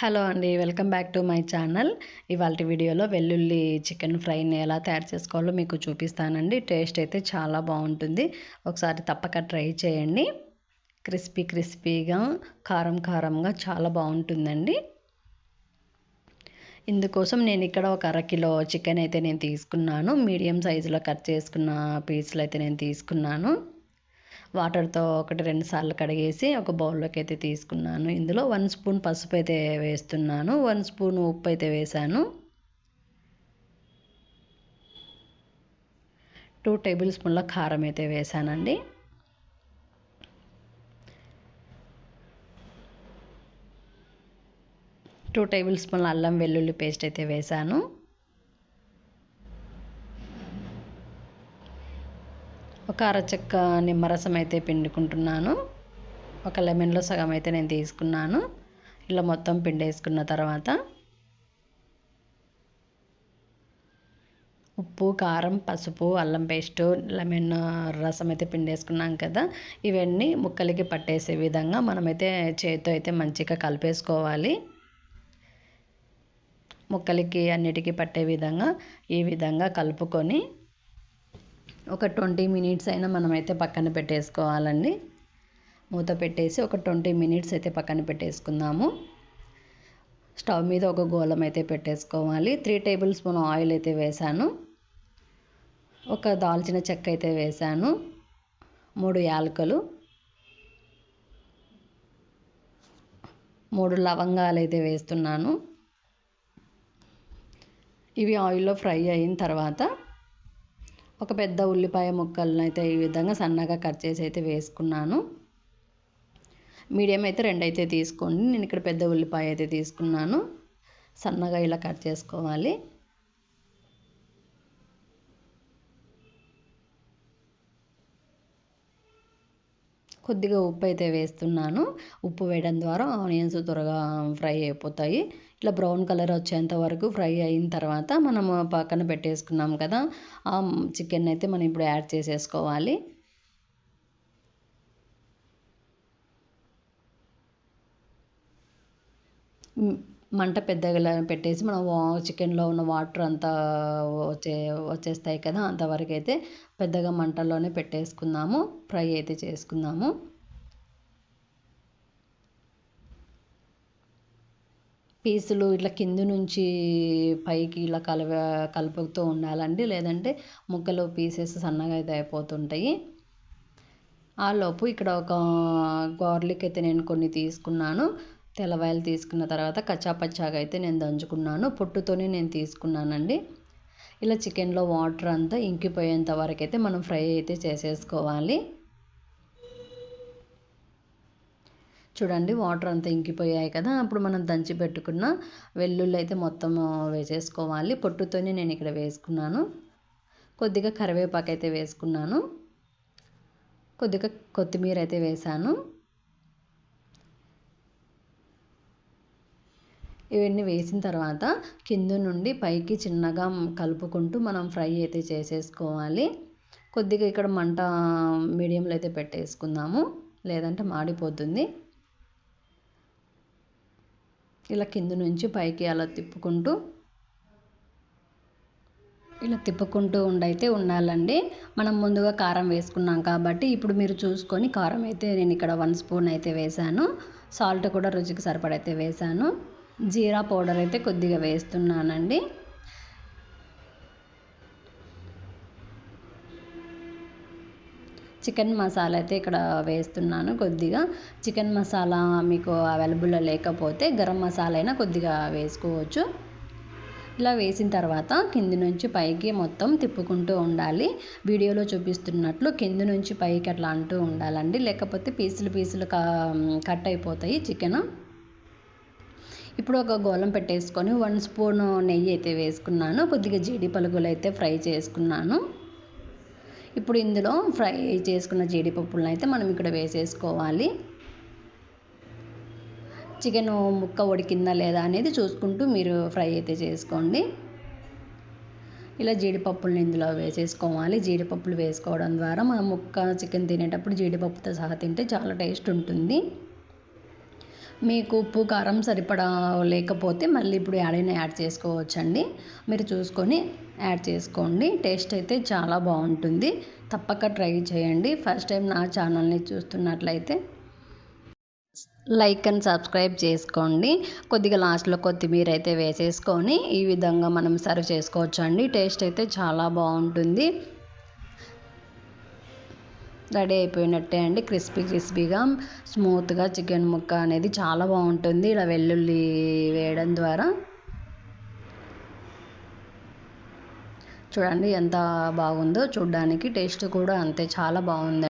Hello అండి welcome back to my channel. ఇవాళ వీడియోలో వెల్లుల్లి చికెన్ ఫ్రైని ఎలా తయారు చేసుకోవాలో మీకు చూపిస్తానండి. టేస్ట్ అయితే చాలా బాగుంటుంది. ఒకసారి తప్పక ట్రై చేయండి. క్రిస్పీ క్రిస్పీగా కారం కారంగా చాలా బాగుంటుందండి. ఇందుకోసం నేను ఇక్కడ ఒక అరకిలో చికెన్ అయితే నేను తీసుకున్నాను. మీడియం సైజులో కట్ చేసుకున్న పీసులు అయితే నేను తీసుకున్నాను. వాటర్తో ఒకటి రెండు సార్లు కడిగేసి ఒక బౌల్లోకి అయితే తీసుకున్నాను. ఇందులో వన్ స్పూన్ పసుపు అయితే వేస్తున్నాను. వన్ స్పూన్ ఉప్పు అయితే వేసాను టూ టేబుల్ స్పూన్ల కారం అయితే వేసానండి టూ టేబుల్ స్పూన్ల అల్లం వెల్లుల్లి పేస్ట్ అయితే వేసాను ఒక అరచెక్క నిమ్మరసం అయితే పిండుకుంటున్నాను. ఒక లెమన్లో సగం అయితే నేను తీసుకున్నాను. ఇలా మొత్తం పిండేసుకున్న తర్వాత ఉప్పు కారం పసుపు అల్లం పేస్టు లెమన్ రసం అయితే పిండేసుకున్నాం కదా. ఇవన్నీ ముక్కలకి పట్టేసే విధంగా మనమైతే చేతితో అయితే మంచిగా కలిపేసుకోవాలి. ముక్కలకి అన్నిటికీ పట్టే విధంగా ఈ విధంగా కలుపుకొని ఒక ట్వంటీ మినిట్స్ అయినా మనమైతే పక్కన పెట్టేసుకోవాలండి. మూత పెట్టేసి ఒక ట్వంటీ మినిట్స్ అయితే పక్కన పెట్టేసుకుందాము. స్టవ్ మీద ఒక గోళం అయితే పెట్టేసుకోవాలి. త్రీ టేబుల్ స్పూన్ ఆయిల్ అయితే వేసాను ఒక దాల్చిన చెక్క అయితే వేసాను మూడు యాలకులు. మూడు లవంగాలు అయితే వేస్తున్నాను. ఇవి ఆయిల్లో ఫ్రై అయిన తర్వాత ఒక పెద్ద ఉల్లిపాయ ముక్కలను అయితే ఈ విధంగా సన్నగా కట్ చేసి అయితే వేసుకున్నాను. మీడియం అయితే రెండు అయితే తీసుకోండి. నేను ఇక్కడ పెద్ద ఉల్లిపాయ అయితే తీసుకున్నాను. సన్నగా ఇలా కట్ చేసుకోవాలి. కొద్దిగా ఉప్పు అయితే వేస్తున్నాను. ఉప్పు వేయడం ద్వారా ఆనియన్స్ త్వరగా ఫ్రై అయిపోతాయి. ఇట్లా బ్రౌన్ కలర్ వచ్చేంత వరకు ఫ్రై అయిన తర్వాత మనము పక్కన పెట్టేసుకున్నాం కదా ఆ చికెన్ అయితే మనం ఇప్పుడు యాడ్ చేసేసుకోవాలి. మంట పెద్దగా పెట్టేసి మనం చికెన్లో ఉన్న వాటర్ అంతా వచ్చే వచ్చేస్తాయి కదా అంతవరకు అయితే పెద్దగా మంటల్లోనే పెట్టేసుకుందాము ఫ్రై అయితే చేసుకుందాము పీసులు ఇట్లా కింద నుంచి పైకి ఇలా కలవ కలుపుతూ ఉండాలండి. లేదంటే ముక్కలు పీసెస్ సన్నగా అయితే అయిపోతుంటాయి. ఆ లోపు ఇక్కడ ఒక గార్లిక్ అయితే నేను కొన్ని తీసుకున్నాను. తెల్లవాయలు తీసుకున్న తర్వాత కచ్చాపచ్చాగా అయితే నేను దంచుకున్నాను. పొట్టుతోనే నేను తీసుకున్నానండి. ఇలా చికెన్లో వాటర్ అంతా ఇంకిపోయేంత వరకు అయితే మనం ఫ్రై అయితే చేసేసుకోవాలి. చూడండి వాటర్ అంతా ఇంకిపోయాయి కదా. అప్పుడు మనం దంచి పెట్టుకున్న వెల్లుల్లి అయితే మొత్తం వేసేసుకోవాలి. పొట్టుతోనే నేను ఇక్కడ వేసుకున్నాను. కొద్దిగా కరివేపాకు అయితే వేసుకున్నాను. కొద్దిగా కొత్తిమీర అయితే వేసాను. ఇవన్నీ వేసిన తర్వాత కింద నుండి పైకి చిన్నగా కలుపుకుంటూ మనం ఫ్రై అయితే చేసేసుకోవాలి. కొద్దిగా ఇక్కడ మంట మీడియంలో అయితే పెట్టేసుకుందాము. లేదంటే మాడిపోతుంది. ఇలా కింద నుంచి పైకి అలా తిప్పుకుంటూ ఇలా తిప్పుకుంటూ ఉండైతే ఉండాలండి. మనం ముందుగా కారం వేసుకున్నాం కాబట్టి ఇప్పుడు మీరు చూసుకొని కారం అయితే నేను ఇక్కడ వన్ స్పూన్ అయితే వేసాను సాల్ట్ కూడా రుచికి సరిపడైతే వేసాను జీరా పౌడర్ అయితే కొద్దిగా వేస్తున్నానండి. చికెన్ మసాలా అయితే ఇక్కడ వేస్తున్నాను కొద్దిగా. చికెన్ మసాలా మీకు అవైలబుల్లో లేకపోతే గరం మసాలా అయినా కొద్దిగా వేసుకోవచ్చు. ఇలా వేసిన తర్వాత కింది నుంచి పైకి మొత్తం తిప్పుకుంటూ ఉండాలి. వీడియోలో చూపిస్తున్నట్లు కింది నుంచి పైకి అట్లా అంటూ ఉండాలండి. లేకపోతే పీసులు పీసులు కట్ అయిపోతాయి చికెన్. ఇప్పుడు ఒక గోళం పెట్టేసుకొని వన్ స్పూన్ నెయ్యి అయితే వేసుకున్నాను. కొద్దిగా జీడి పలుకులు అయితే ఫ్రై చేసుకున్నాను. ఇప్పుడు ఇందులో ఫ్రై చేసుకున్న జీడిపప్పులను అయితే మనం ఇక్కడ వేసేసుకోవాలి. చికెన్ ముక్క ఉడికిందా లేదా అనేది చూసుకుంటూ మీరు ఫ్రై అయితే చేసుకోండి. ఇలా జీడిపప్పులను ఇందులో వేసేసుకోవాలి. జీడిపప్పులు వేసుకోవడం ద్వారా మనం ముక్క చికెన్ తినేటప్పుడు జీడిపప్పుతో సహా తింటే చాలా టేస్ట్ ఉంటుంది. మీకు ఉప్పు కారం సరిపడా లేకపోతే మళ్ళీ ఇప్పుడు యాడైనా యాడ్ చేసుకోవచ్చండి. మీరు చూసుకొని యాడ్ చేసుకోండి. టేస్ట్ అయితే చాలా బాగుంటుంది. తప్పక ట్రై చేయండి. ఫస్ట్ టైం నా ఛానల్ని చూస్తున్నట్లయితే లైక్ అండ్ సబ్స్క్రైబ్ చేసుకోండి. కొద్దిగా లాస్ట్లో కొత్తిమీర అయితే వేసేసుకొని ఈ విధంగా మనం సర్వ్ చేసుకోవచ్చు అండి టేస్ట్ అయితే చాలా బాగుంటుంది. రెడీ అయిపోయినట్టే అండి. క్రిస్పీ క్రిస్పీగా స్మూత్గా చికెన్ ముక్క అనేది చాలా బాగుంటుంది. ఇలా వెల్లుల్లి వేయడం ద్వారా. చూడండి ఎంత బాగుందో. చూడ్డానికి టేస్ట్ కూడా అంతే చాలా బాగుంది